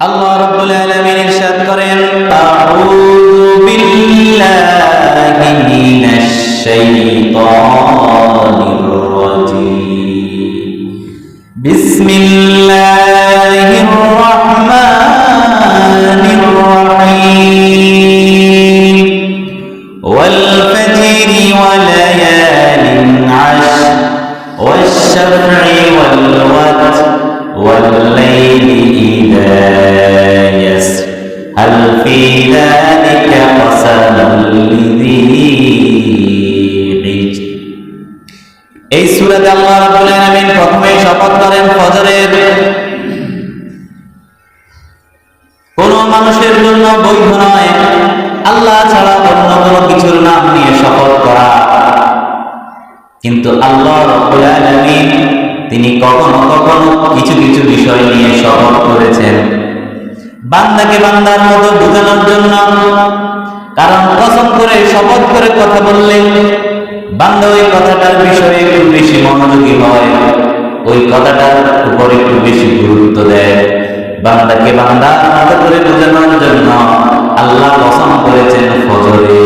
আল্লাহ রাব্বুল আলামিন ইরশাদ করেন আউযু বিল্লাহি মিনাশ শাইতানির রাজীম। বিসমিল্লাহির রহমানির রহিম। মানুষের জন্য বৈধ নয়। আল্লাহ ছাড়া অন্য কোনো কিছুর নাম নিয়ে শপথ করা। কিন্তু আল্লাহ তিনি কখনো কখনো কিছু কিছু বিষয় নিয়ে শপথ করেছেন। বান্দাকে বান্দার মতো বোঝানোর জন্য। কারণ কসম করে, শপথ করে কথা বললে বান্দা ওই কথাটার বিষয়ে একটু বেশি মনোযোগী হয়, ওই কথাটার উপর একটু বেশি গুরুত্ব দেয়। বান্দাকে বান্দার মতো করে বোঝানোর জন্য আল্লাহ কসম করেছেন ফজরে।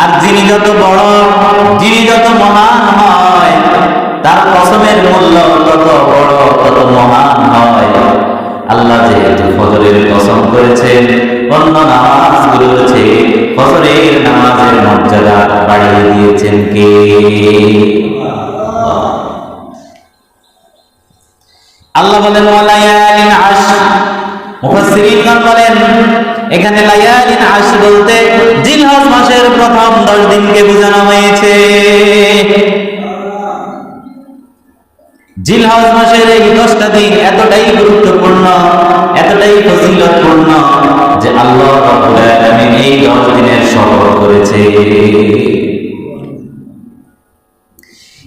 আর যিনি যত বড়, যিনি যত মহান হয়, তার কসমের মূল্য তত বড়, তত মহান হয়। আল্লাহ যেহেতু ফজরের কসম করেছেন, অন্য নামাজগুলো আছে ফজরের নামাজের মর্যাদা বাড়িয়ে দিয়েছেন কে? আল্লাহ বলেন ওয়ালায়ালিন আশ মুফাসসিরিনগণ বলেন, এখানে লায়ালিন আশ বলতে জিলহজ মাসের প্রথম 10 দিনকে বোঝানো হয়েছে। জিলহজ মাসের এই 10টা দিন এতটাই গুরুত্বপূর্ণ, এতটাই ফজিলতপূর্ণ যে আল্লাহ রাব্বুল আলামিন এই 10 দিনের শপথ করেছে।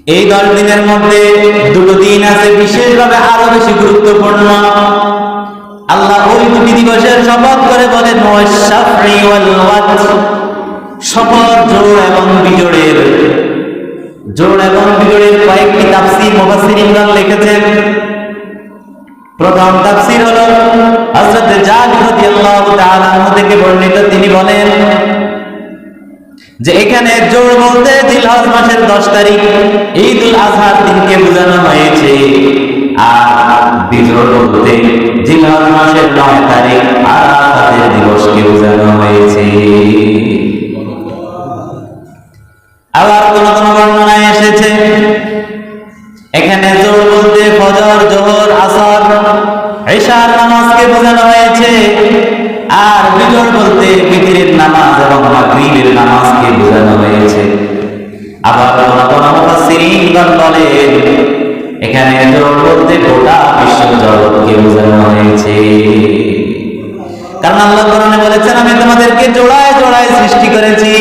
এই দশ দিনের মধ্যে দুটো দিন আছে বিশেষভাবে আরও বেশি গুরুত্বপূর্ণ। আল্লাহ ওই দুটি দিবসের শপথ করে বলেন শপথ জোড় এবং বিজোড়ের। জোড় এবং বিজোড়ের কয়েকটি তাফসীর মুফাসসিরিনগণ লিখেছেন। প্রথম তাফসীর হলো রাদিয়াল্লাহু তাআলা আনহু থেকে বর্ণিত। তিনি বলেন যে এখানে জোড় বলতে জিলহজ মাসের দশ তারিখ, ঈদুল আজহার দিনকে বোঝানো হয়েছে। আর বিজোড় বলতে জিলহজ মাসের নয় তারিখ আরাফাতের দিবসকে বোঝানো হয়েছে। আবার কোন কোন বর্ণনায় এসেছে, এখানে জোড় বলতে ফজর, জোহর, আসর, ঈশার নামাজকে বোঝানো হয়েছে। আর বিজোড় বলতে বিতিরের নামাজ এবং মাগরিবের নামাজকে বোঝানো হয়েছে। আবার বলেন, এখানে জোড় বলতে গোটা বিশ্ব জগৎকে বোঝানো হয়েছে। কারণ আল্লাহ কোরআনে বলেছেন, আমি তোমাদেরকে জোড়ায় জোড়ায় সৃষ্টি করেছি।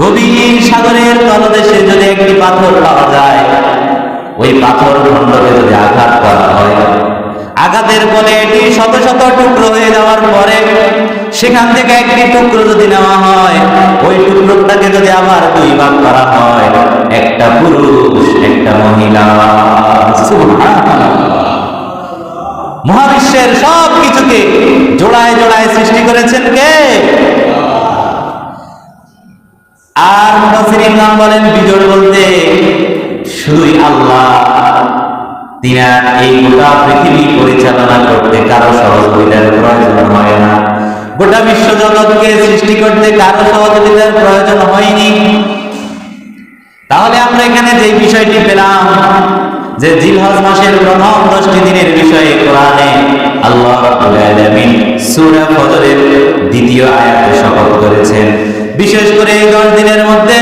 গভীর সাগরের তলদেশে যদি একটি পাথর পাওয়া যায় ওই পাথর খণ্ডকে যদি আঘাত করা হয়, আঘাতের ফলে এটি শত শত টুকরো হয়ে যাওয়ার পরে সেখান থেকে একটি টুকরো যদি নেওয়া হয়, ওই টুকরোটাকে যদি আবার দুই ভাগ করা হয়, একটা পুরুষ, একটা মহিলা। মহাবিশ্বের সব কিছুকে জোড়ায় জোড়ায় সৃষ্টি করেছেন কে? আর বলেন বিজোড় বলতে শুধুই আল্লাহ। তিনা এই গোটা পৃথিবী পরিচালনা করতে কারও সহযোগিতার প্রয়োজন হয় না। গোটা বিশ্ব জগৎকে সৃষ্টি করতে কারও সহযোগিতার প্রয়োজন হয়নি। তাহলে আমরা এখানে যে বিষয়টি পেলাম, যে জিলহজ মাসের প্রথম দশটি দিনের বিষয়ে কোরআনে আল্লাহ সূরা ফজরের দ্বিতীয় আয়াতে শপথ করেছেন। বিশেষ করে এই দশ দিনের মধ্যে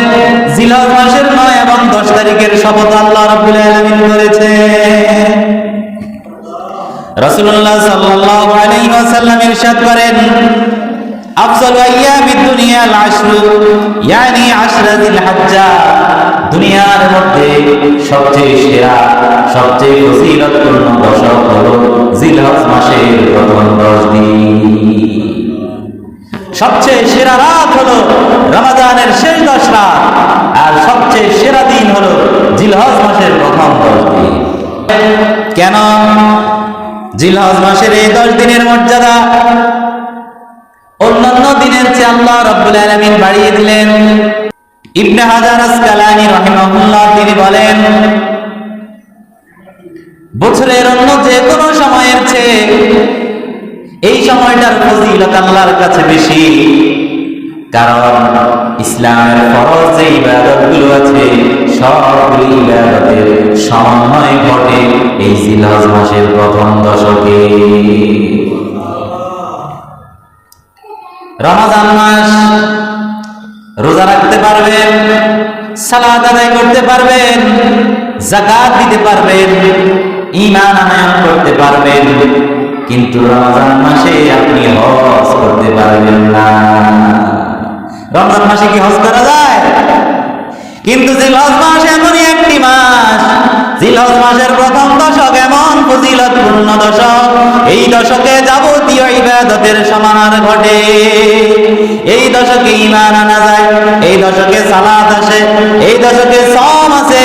জিলহজ মাসের নয় এবং দশ তারিখের শপথ আল্লাহ রাব্বুল আলামিন করেছে। আলাইহি ওয়াসাল্লাম ইরশাদ করেন দুনিয়ার মধ্যে সবচেয়ে সেরা, সবচেয়ে ফজিলতপূর্ণ দশক হলো জিলহজ মাসের প্রথম দশ দিন। সবচেয়ে সেরা রাত হলো রমাদানের শেষ দশ রাত, আর সবচেয়ে সেরা দিন হলো জিলহজ মাসের প্রথম দশ দিন। কেন? জিলহজ মাসের এই দশ দিনের মর্যাদা? অন্যান্য দিনের চেয়ে আল্লাহ রব্বুল আলামিন বাড়িয়ে দিলেন। ইবনে হাজার আসকালানি রাহিমাহুল্লাহ তিনি বলেন, বছরের অন্য যে কোনো এই সময়টার ফজিলত আল্লাহর কাছে বেশি। কারণ ইসলামের ফরজ যে ইবাদতগুলো আছে, সবগুলো ইবাদতের সমন্বয় ঘটে এই জিলহজ মাসের প্রথম দশকে। রমাজান মাস, রোজা রাখতে পারবেন সালাদ আদায় করতে পারবেন জাকাত দিতে পারবেন, ঈমান আনয়ন করতে পারবেন। কিন্তু রমজান মাসে আপনি হজ করতে পারবেন না। রমজান মাসে কি হজ করা যায়? কিন্তু জিলহজ মাস এমনই একটি মাস। জিলহজ মাসের প্রথম দশক এমন ফজিলতপূর্ণ দশক। এই দশকে যাবতীয় ইবাদতের সমাহার ঘটে। এই দশকে ঈমান আনা যায়, এই দশকে সালাত আসে, এই দশকে সম আছে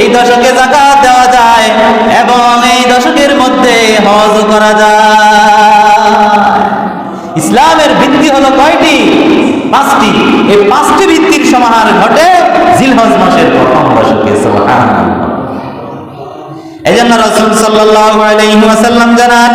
এই দশকে যাকাত এই পাঁচটি ভিত্তির সমাহার ঘটে জিলহজ মাসের প্রথম দশকে, সুবহানাল্লাহ। এজন্য রাসূল ওয়াসাল্লাম জানান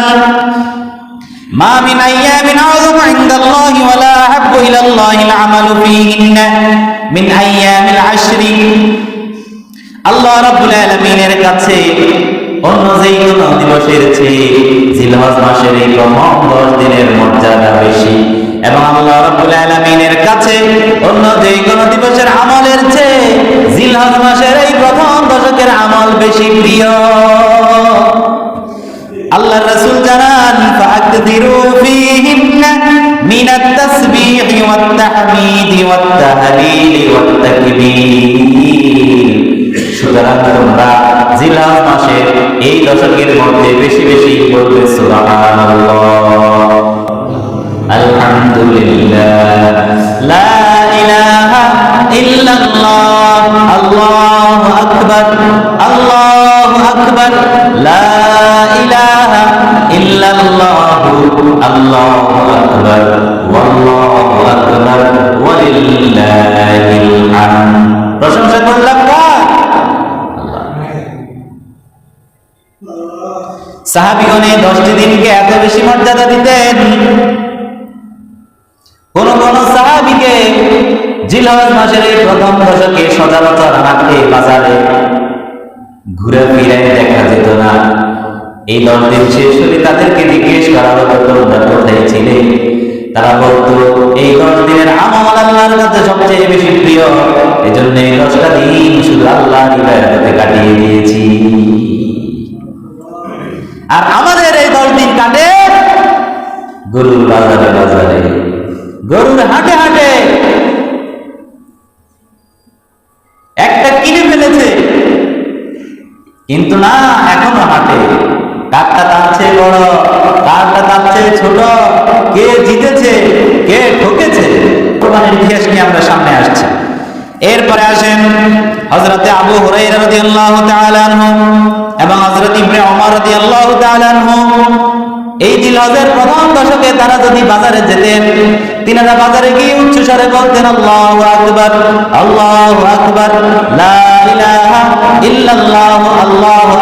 আল্লাহ রাব্বুল আলামিনের কাছে অন্য যেই কোনো দিবসের চেয়ে জিলহজ মাসের এই প্রথম দশ দিনের মর্যাদা বেশি। এবং আল্লাহ রাব্বুল আলামিনের কাছে অন্য যেই কোনো দিবসের আমলের চেয়ে জিলহজ মাসের এই প্রথম দশকের আমল বেশি প্রিয়। আল্লাহ রাসূল জানান ফাকদিরু ফীহিন্না ওয়াত ওয়াত ওয়াত তাকবীর। সুতরাং তোমরা জিলাস মাসের এই দশকের মধ্যে বেশি বেশি বলবে, সুবহানাল্লাহ। আলহামদুলিল্লাহ লা ইলাহা ইল্লাল্লাহ আল্লাহু লা ইলাহা সাহাবিগণ দশটি দিনকে এত বেশি মর্যাদা দিতেন কোন কোন সাহাবিকে জিলহজ মাসের প্রথম দশকে বাজারে ঘুরে ফিরে দেখা যেত না। এই শেষ হলে তাদেরকে জিজ্ঞেস করা হতো কোথায় তারা বলতো, এই দশ দিনের আল্লাহর কাছে সবচেয়ে বেশি প্রিয়। এই জন্য এই দশটা দিন শুধু আল্লাহ ইবাদতে কাটিয়ে দিয়েছি। আর আমাদের এই দশ দিন কাটে গরুর বাজারে বাজারে। গরুর হাটে হাটে একটা কিনে ফেলেছে। কিন্তু না, এখনও হাটে। কারটা তার চেয়ে বড়, কারটা তার চেয়ে ছোট। কে জিতেছে, কে ঠকেছে, কোরবানির ইতিহাস নিয়ে আমরা সামনে আসছি। এরপরে আসেন হজরতে আবু হুরায়রা রাদিয়াল্লাহু তাআলা আনহু এবং হযরত ইবনে ওমর রাদিয়াল্লাহু তাআলা আনহু। এই জিলহজের প্রথম দশকে তারা যদি বাজারে যেতেন, তিনারা বাজারে গিয়ে উচ্চ স্বরে বলতেন, আল্লাহু আকবার আল্লাহু আকবার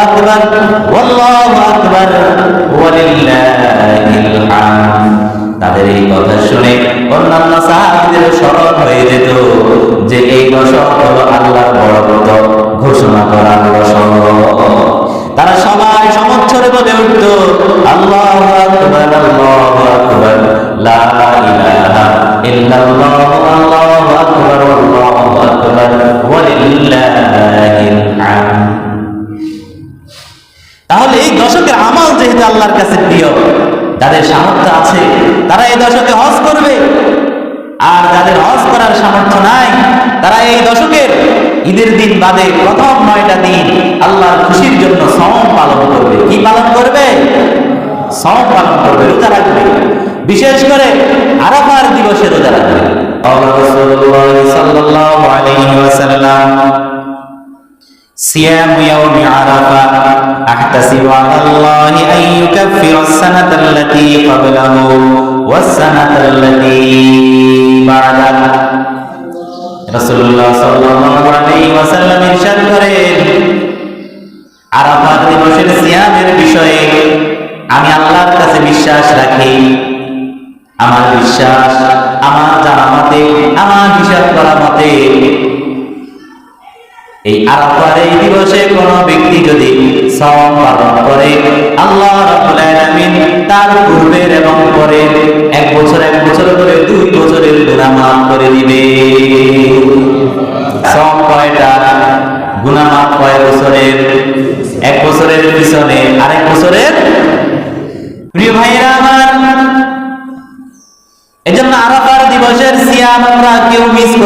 আকবার আকবার তাদের এই কথা শুনে অন্যান্য সাহাবীদের স্মরণ হয়ে যেত যে এই দশক হলো আল্লাহর বড়ত্ব ঘোষণা করার দশক তারা সবাই বলে উঠত আল্লাহু আকবার আল্লাহু আকবার, লা ইলাহা ইল্লাল্লাহু আকবার আকবার ওয়ালিল্লাহিল তাহলে এই দশকের আমল যেহেতু আল্লাহর কাছে প্রিয়, যাদের সামর্থ্য আছে, তারা এই দশকে হজ করবে। আর যাদের হজ করার সামর্থ্য নাই, তারা এই দশকের ঈদের দিন বাদে প্রথম নয়টা দিন আল্লাহর খুশির জন্য সম পালন করবে কি পালন করবে সম পালন করবে রোজা রাখবে বিশেষ করে আরাফার দিবসে রোজা রাখবে قال رسول الله صلى الله عليه وسلم صيام يوم عرفة أحتسب على الله أن يكفر السنة التي قبله والسنة التي بعده রাসূলুল্লাহ সাল্লাল্লাহু আলাইহি ওয়াসাল্লাম ইরশাদ করেন, আরাফাত দিবসের সিয়ামের বিষয়ে আমি আল্লাহর কাছে বিশ্বাস রাখি। আমার বিশ্বাস, আমার জানা আমার হিসাব করা মতে, এই আরাফার এই দিবসে কোন ব্যক্তি যদি সওম পালন করে, আল্লাহ রাব্বুল আলামিন তার পূর্বের এবং পরের এক বছর এক বছর করে দুই বছরের গুনাহ মাফ করে দিবে।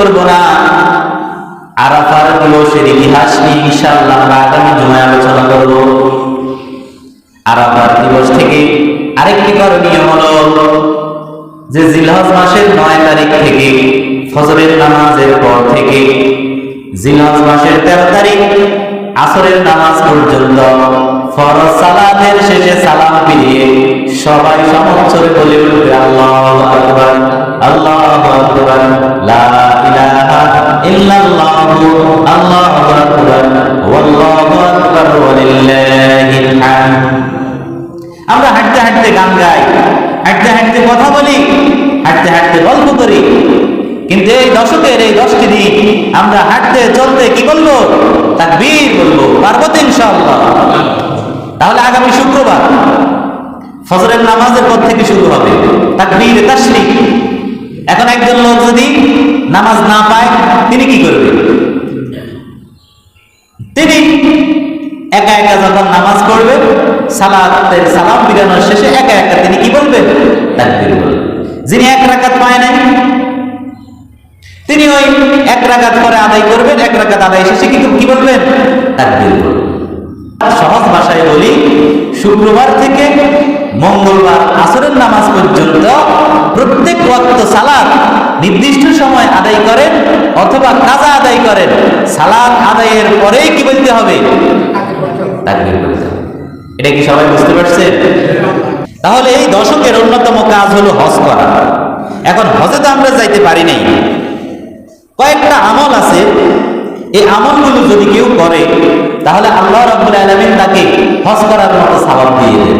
করব না। আরাফার দিবসের ইতিহাস নিয়ে ইনশাআল্লাহ আমরা আগামী জুমায় আলোচনা করব। আরাফার দিবস থেকে আরেকটি করণীয় হলো যে জিলহজ মাসের নয় তারিখ থেকে, ফজরের নামাজের পর থেকে, জিলহজ মাসের তেরো তারিখ আসরের নামাজ পর্যন্ত ফরজ সালাতের শেষে সালাম ফিরিয়ে সবাই সমচ্ছরে বলে উঠবে আল্লাহু। থেকে শুরু হবে। তাকবীর তাসরিক এখন একজন লোক যদি নামাজ না পায়, তিনি কি করবে? তিনি একা একা যখন নামাজ পড়বে, সালাতের সালাম বিরানোর শেষে একা একা তিনি কি বলবেন তাকবীর বলবেন যিনি এক রাকাত পায় নাই, তিনি ওই এক রাকাত পরে আদায় করবেন, এক রাকাত আদায় শেষে কিন্তু কি বলবেন? তাকবীর বলবেন। সহজ ভাষায় বলি, শুক্রবার থেকে মঙ্গলবার আসরের নামাজ পর্যন্ত প্রত্যেক ওয়াক্ত সালাত নির্দিষ্ট সময় আদায় করেন অথবা কাজা আদায় করেন। সালাত আদায়ের পরেই কি বলতে হবে? এটা কি সবাই বুঝতে পারছে? তাহলে এই দশকের অন্যতম কাজ হলো হজ করা। এখন হজে তো আমরা যাইতে পারি নাই। কয়েকটা আমল আছে। এই আমলগুলো যদি কেউ করে, তাহলে আল্লাহ রাব্বুল আলামিন তাকে হজ করার মতো সওয়াব দিয়ে দেন।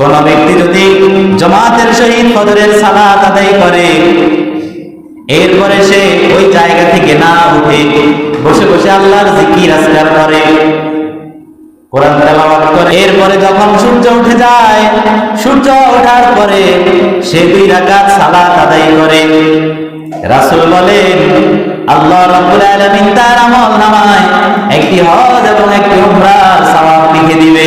কোন ব্যক্তি যদি জমাতের সহিত ফজরের সালাত আদায় করে, এরপরে সে ওই জায়গা থেকে না উঠে বসে বসে আল্লাহর জিকির আজকার করে, কোরআন তেলাওয়াত করে। এরপরে যখন সূর্য উঠে যায়, সূর্য ওঠার পরে সে দুই রাকাত সালাত আদায় করে। রাসূল বলেন, আল্লাহ রাব্বুল আলামিন তার আমল নামায় একটি হজ এবং একটি উমরার সওয়াব লিখে দিবে।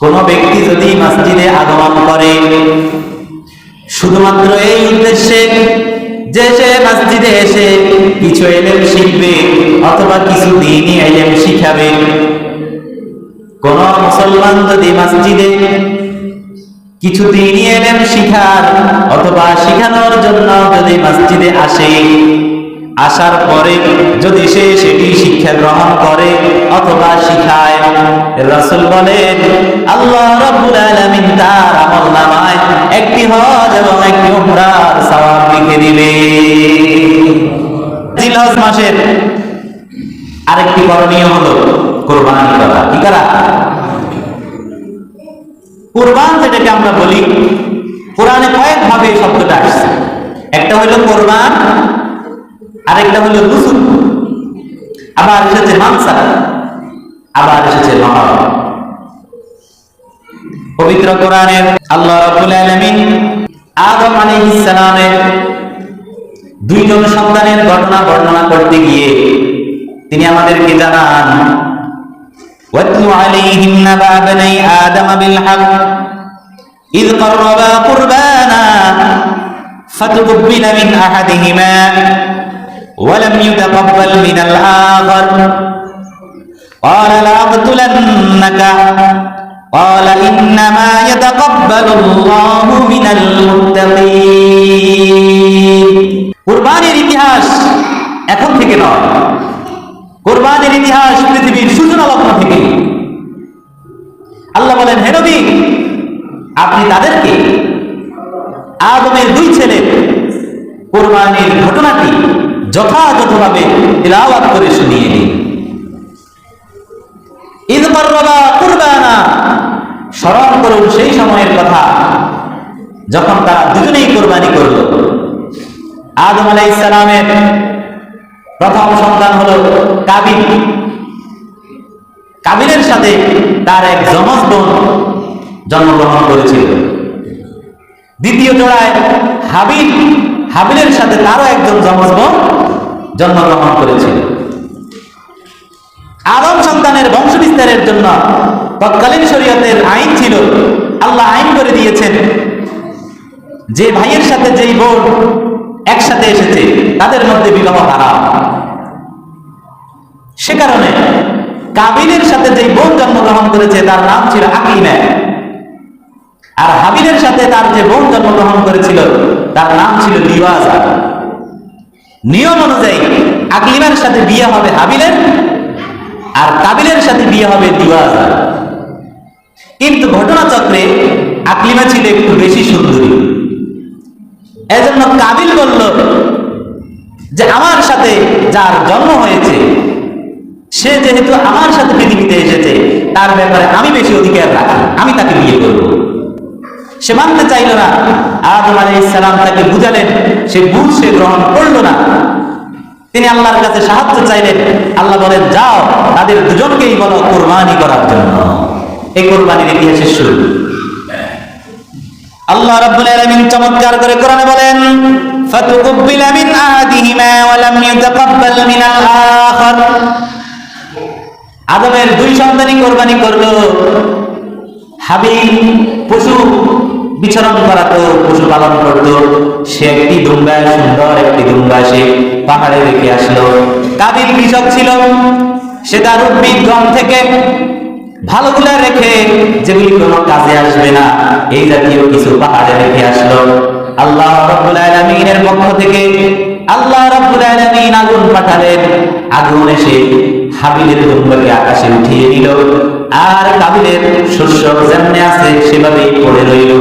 কোন ব্যক্তি যদি মসজিদে আগমন করে, শুধুমাত্র এই উদ্দেশ্যে যে সে মসজিদে এসে কিছু এলেম শিখবে অথবা কিছু দিনই এলেম শিখাবে, কোন মুসলমান যদি মসজিদে কিছু তিনি এলেন শিখার, অথবা শিখানোর জন্য যদি মসজিদে আসে, আসার পরে যদি সে সেটি শিক্ষা গ্রহণ করে অথবা শিখায়, রাসূল বলেন, আল্লাহ রাব্বুল আলামিন তার আমল নামায় একটি হজ এবং একটি উমরার সওয়াব লিখে দিবে। জিলহজ মাসের আরেকটি করণীয় হলো কোরবানি করা কি করা? কোরবান যেটাকে আমরা বলি, কোরআনে কয়েক ভাবে এই শব্দটা আসছে। একটা হলো কোরবান, আরেকটা হলো রুসুল আবার এসেছে মানসা, আবার এসেছে মহর পবিত্র কোরআনের আল্লাহ রাব্বুল আলামিন আদম আলাইহিস সালামের দুইজন সন্তানের ঘটনা বর্ণনা করতে গিয়ে তিনি আমাদেরকে জানান واتل عليهم نبأ بني آدم بالحق إذ قربا قربانا فتقبل من أحدهما ولم يتقبل من الآخر قال لأقتلنك قال إنما يتقبل الله من المتقين কুরবানির ইতিহাস এখন থেকে নয় কোরবানির ইতিহাস পৃথিবীর সূচনা লগ্ন থেকে। আল্লাহ বলেন, হে নবী, আপনি তাদেরকে আদমের দুই ছেলে কোরবানির ঘটনাটি যথাযথভাবে তিলাওয়াত করে শুনিয়ে দিন। ঈদ করবা কুরবানা। স্মরণ করুন সেই সময়ের কথা, যখন তারা দুজনেই কোরবানি করল। আদম আলাইহিস সালামের প্রথম সন্তান হলো কাবিল। কাবিলের সাথে তার এক যমজ বোন জন্মগ্রহণ করেছিল। দ্বিতীয় জোড়ায় হাবিল, হাবিলের সাথে তারও একজন যমজ বোন জন্মগ্রহণ করেছিল। আদম সন্তানের বংশ বিস্তারের জন্য তৎকালীন শরীয়তের আইন ছিল, আল্লাহ আইন করে দিয়েছেন যে ভাইয়ের সাথে যেই বোন একসাথে এসেছে, তাদের মধ্যে বিবাহ হারাম। সে কারণে কাবিলের সাথে যে বোন জন্মগ্রহণ করেছে, তার নাম ছিল আকিমা। আর হাবিলের সাথে তার যে বোন জন্মগ্রহণ করেছিল, তার নাম ছিল লিওয়াজা। নিয়ম অনুযায়ী আকলিমার সাথে বিয়ে হবে হাবিলের, আর কাবিলের সাথে বিয়ে হবে দিওয়াজা কিন্তু ঘটনাচক্রে আকলিমা ছিল একটু বেশি সুন্দরী। এজন্য কাবিল বলল যে আমার সাথে যার জন্ম হয়েছে, সে যেহেতু আমার সাথে পৃথিবীতে এসেছে, তার ব্যাপারে আমি বেশি অধিকার রাখি, আমি তাকে বিয়ে করব। সে মানতে চাইল না। আদম আলাই ইসলাম তাকে বুঝালেন, সে বুঝ, সে গ্রহণ করল না। তিনি আল্লাহর কাছে সাহায্য চাইলেন। আল্লাহ বলেন, যাও, তাদের দুজনকেই বলো কোরবানি করার জন্য। এই কোরবানির ইতিহাসের শুরু। আল্লাহ রাব্বুল আলামিন চমৎকার করে কোরআনে বলেন, ফাতুকুব্বিল মিন আহাদিহিমা ওয়া লাম ইউতাকাব্বাল মিন আল-আখার আদমের দুই সন্তানই কোরবানি করল। হাবিল পশু বিচরণ করাতো পশু পালন করতো সে একটি দুম্বা, সুন্দর একটি দুম্বা সে পাহাড়ে রেখে আসলো। কাবিল কৃষক ছিল, সে তার উদ্ভিদ গম থেকে ভালোগুলা রেখে যেগুলি কোনো কাজে আসবে না, এই জাতীয় কিছু পাহাড়ে রেখে আসলো। আল্লাহ রাব্বুল আলামিনের পক্ষ থেকে আল্লাহ রাব্বুল আলামিন আগুন পাঠালেন। আগুন এসে হাবিলের দুম্বাকে আকাশে উঠিয়ে দিল। আর কাবিলের শস্য যেমনে আছে সেভাবেই পড়ে রইল।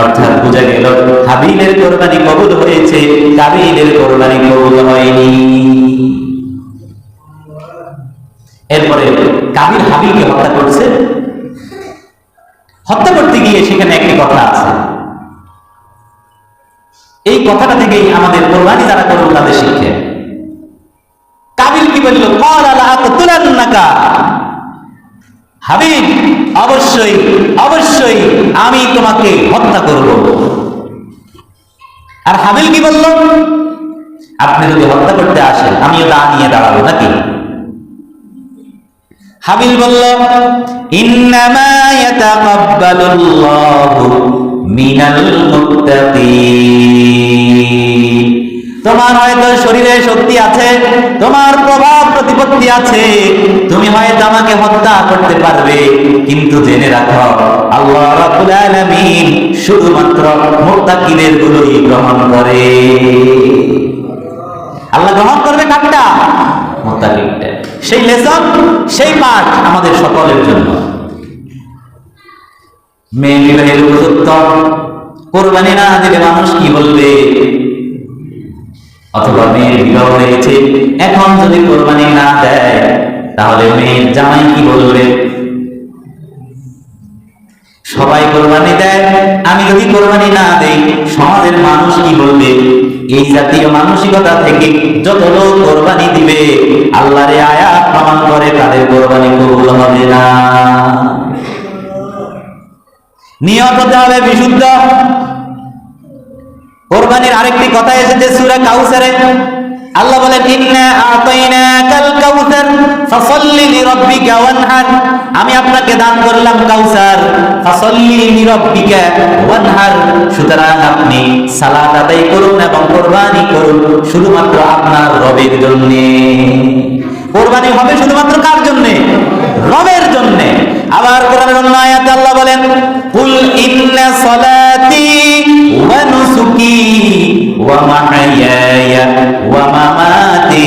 অর্থাৎ বোঝা গেল, হাবিলের কোরবানি কবুল হয়েছে, কাবিলের কোরবানি কবুল হয়নি। এরপরে কাবিল হাবিলকে হত্যা করছে। হত্যা করতে গিয়ে সেখানে একটি কথা আছে। এই কথাটা থেকেই আমাদের কোরবানি যারা করব তাদের শিক্ষা। কাবিল কি বলল আল্লাহ হাবিব, অবশ্যই অবশ্যই আমি তোমাকে হত্যা করব। আর হাবিল কি বলল, আপনি যদি হত্যা করতে আসেন, আমিও তা নিয়ে দাঁড়াবো নাকি? হাবিল বলল তোমার হয়তো শরীরে শক্তি আছে, তোমার প্রভাব প্রতিপত্তি আছে, তুমি হয়তো আমাকে হত্যা করতে পারবে, কিন্তু জেনে রাখো, আল্লাহ রাব্বুল আলামিন শুধুমাত্র মুত্তাকিদের গুলোই গ্রহণ করে। আল্লাহ গ্রহণ করবে কারটা মুত্তাকিদটা সেই লেসন সেই পাঠ আমাদের সকলের জন্য। মেয়ে বিবাহের উপযুক্ত, কোরবানি না দিলে মানুষ কি বলবে? অথবা মেয়ের বিবাহ হয়েছে, এখন যদি কোরবানি না দেয়, তাহলে মেয়ের জামাই কি বলবে? সবাই কোরবানি দেয়, আমি যদি কোরবানি না দেই, সমাজের মানুষ কি বলবে? এই জাতীয় মানসিকতা থেকে যত লোক কোরবানি দিবে আল্লাহ রে আয়াত প্রমাণ করে তাদের কোরবানি কবুল হবে না। নিয়ত হতে হবে বিশুদ্ধ। কোরবানির আরেকটি কথা এসেছে সুরা কাউসারে। আল্লাহ বলেন, ইন্না আতাইনাকাল কাউসার, ফাসাল্লি লিরাব্বিকা ওয়ানহার। আমি আপনাকে দান করলাম কাউসার, ফাসাল্লি লিরাব্বিকা ওয়ানহার। সুতরাং আপনি সালাত আদায় করুন এবং কোরবানি করুন শুধুমাত্র আপনার রবের জন্য। কোরবানি হবে শুধুমাত্র কার জন্য? রবের জন্য। আবার কোরআনের অন্য আয়াতে আল্লাহ বলেন, কুল ইন্না সলাতি ওয়া মাহইয়ায়া ওয়া মামাতি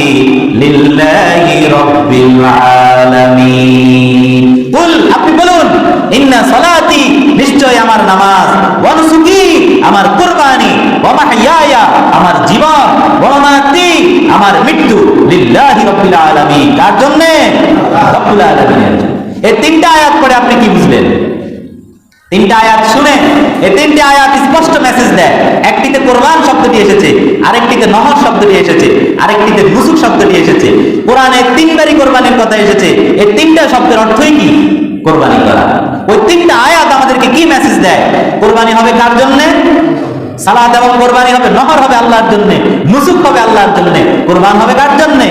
লিল্লাহি রাব্বিল আলামিন। কুল, আপনি বলুন, ইন্না সলাতি নিশ্চয় আমার নামাজ। ওয়া নুসুকি, আমার কুরবানি। ওয়া মাহইয়ায়া আমার জীবন। ওয়া মামাতি, আমার মৃত্যু। লিল্লাহি রাব্বিল আলামিন। কার জন্য? রব্বুল আলামিনের এই তিনটা আয়াত পরে আপনি কি বুঝলেন? তিনটা আয়াত শুনে, এই তিনটি আয়াত স্পষ্ট মেসেজ দেয়। একটিতে কোরবান শব্দটি এসেছে, আরেকটিতে নহর শব্দটি এসেছে, আরেকটিতে নুসুক শব্দটি এসেছে। কোরআনে তিনবারই কোরবানির কথা এসেছে, এই তিনটা শব্দের অর্থই কি? কোরবানি করা। ওই তিনটা আয়াত আমাদেরকে কি মেসেজ দেয়? কোরবানি হবে কার জন্য? সালাদ এবং কোরবানি হবে, নহর হবে আল্লাহর জন্য, নুসুক হবে আল্লাহর জন্য। কোরবান হবে কার জন্য?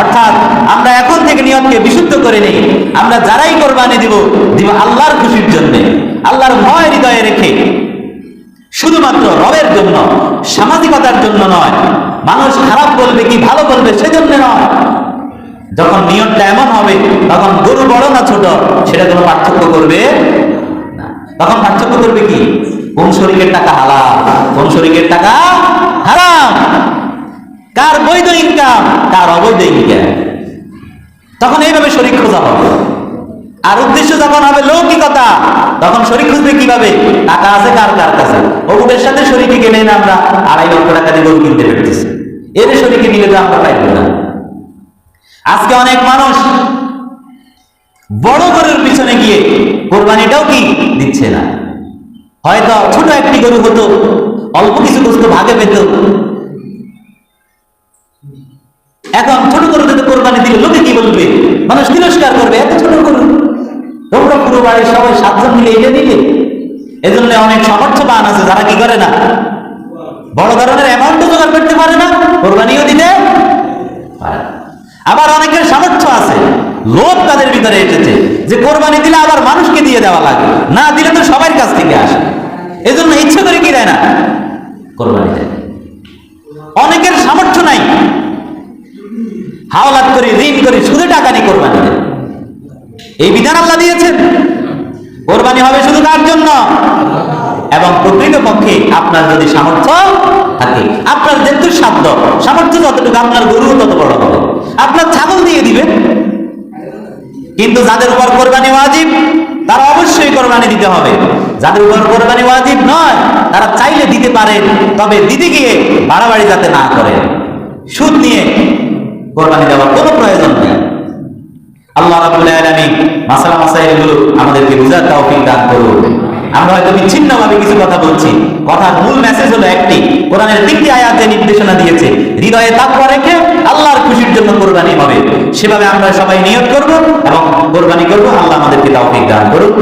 অর্থাৎ আমরা এখন থেকে নিয়তকে বিশুদ্ধ করে নেই। আমরা যারাই কোরবানি দিব দিব আল্লাহর খুশির জন্য, আল্লাহর ভয় হৃদয়ে রেখে। শুধুমাত্র রবের জন্য, সামাজিকতার জন্য নয়, মানুষ খারাপ বলবে কি ভালো বলবে সেজন্য নয়। যখন নিয়তটা এমন হবে, তখন গরু বড় না ছোট, সেটা কোনো পার্থক্য করবে তখন পার্থক্য করবে কি? কোন শরীরের টাকা হালাল, কোন শরীরের টাকা হারাম? কার বৈধ ইনকাম কার অবৈধ ইনকাম তখন এইভাবে শরীর খোঁজা হবে। আর উদ্দেশ্য যখন হবে লৌকিকতা, তখন শরীর খুঁজবে কীভাবে? টাকা আছে কার কার কাছে? অমুকের সাথে শরীরকে কিনে এনে আমরা, আড়াই লক্ষ টাকা দিয়ে গরু কিনতে পেরেছি। এর শরীরকে নিলে তো আমরা পাইব না। আজকে অনেক মানুষ বড় গরুর পিছনে গিয়ে কোরবানিটাও কি দিচ্ছে না। হয়তো ছোট একটি গরু হতো, অল্প কিছু বস্তু ভাগে পেত। এখন ছোট গরুতে তো কোরবানি দিলে লোকে কি বলবে? মানুষ তিরস্কার করবে, এত ছোট গরু। তোমরা পুরো বাড়ির সবাই সাতজন মিলে এটা দিলে। এজন্য অনেক সমর্থবান আছে, যারা কি করে না? বড় ধরনের অ্যামাউন্টও জোগাড় করতে পারে না, কোরবানিও দিতে আবার অনেকের সামর্থ্য আছে। লোভ তাদের ভিতরে এসেছে যে কোরবানি দিলে আবার মানুষকে দিয়ে দেওয়া লাগে। না দিলে তো সবার কাছ থেকে আসে। এজন্য ইচ্ছে করে কি দেয় না? কোরবানি দেয়। অনেকের সামর্থ্য নাই। হাওলাত করে, ঋণ করে, শুধু টাকা নিয়ে কোরবানি দেয়। এই বিধান আল্লাহ দিয়েছেন। কোরবানি হবে শুধু তার জন্য। এবং প্রকৃত পক্ষে আপনার যদি সামর্থ্য থাকে, আপনার যেহেতু সাধ্য, সামর্থ্য যতটুকু, আপনার গরু তত বড় হবে। আপনার ছাগল দিয়ে দিবেন কিন্তু যাদের উপর কোরবানি ওয়াজিব, তারা অবশ্যই কোরবানি দিতে হবে। যাদের উপর কোরবানি ওয়াজিব নয়, তারা চাইলে দিতে পারে তবে দিতে গিয়ে বাড়াবাড়ি যাতে না করে। সুদ নিয়ে কোরবানি দেওয়ার কোনো প্রয়োজন নেই। আল্লাহ রাব্বুল আলামিন মাসালা মাসাইলগুলো আমাদেরকে বুঝার তৌফিক দান করুন। আমরা হয়তো বিচ্ছিন্নভাবে কিছু কথা বলছি। কথার মূল মেসেজ হলো একটি, কোরআনের তিনটি আয়াত নির্দেশনা দিয়েছে, হৃদয়ে তাকওয়া রেখে আল্লাহর খুশির জন্য কোরবানি হবে। সেভাবে আমরা সবাই নিয়োগ করব এবং কোরবানি করব। আল্লাহ আমাদেরকে তাও দান করুন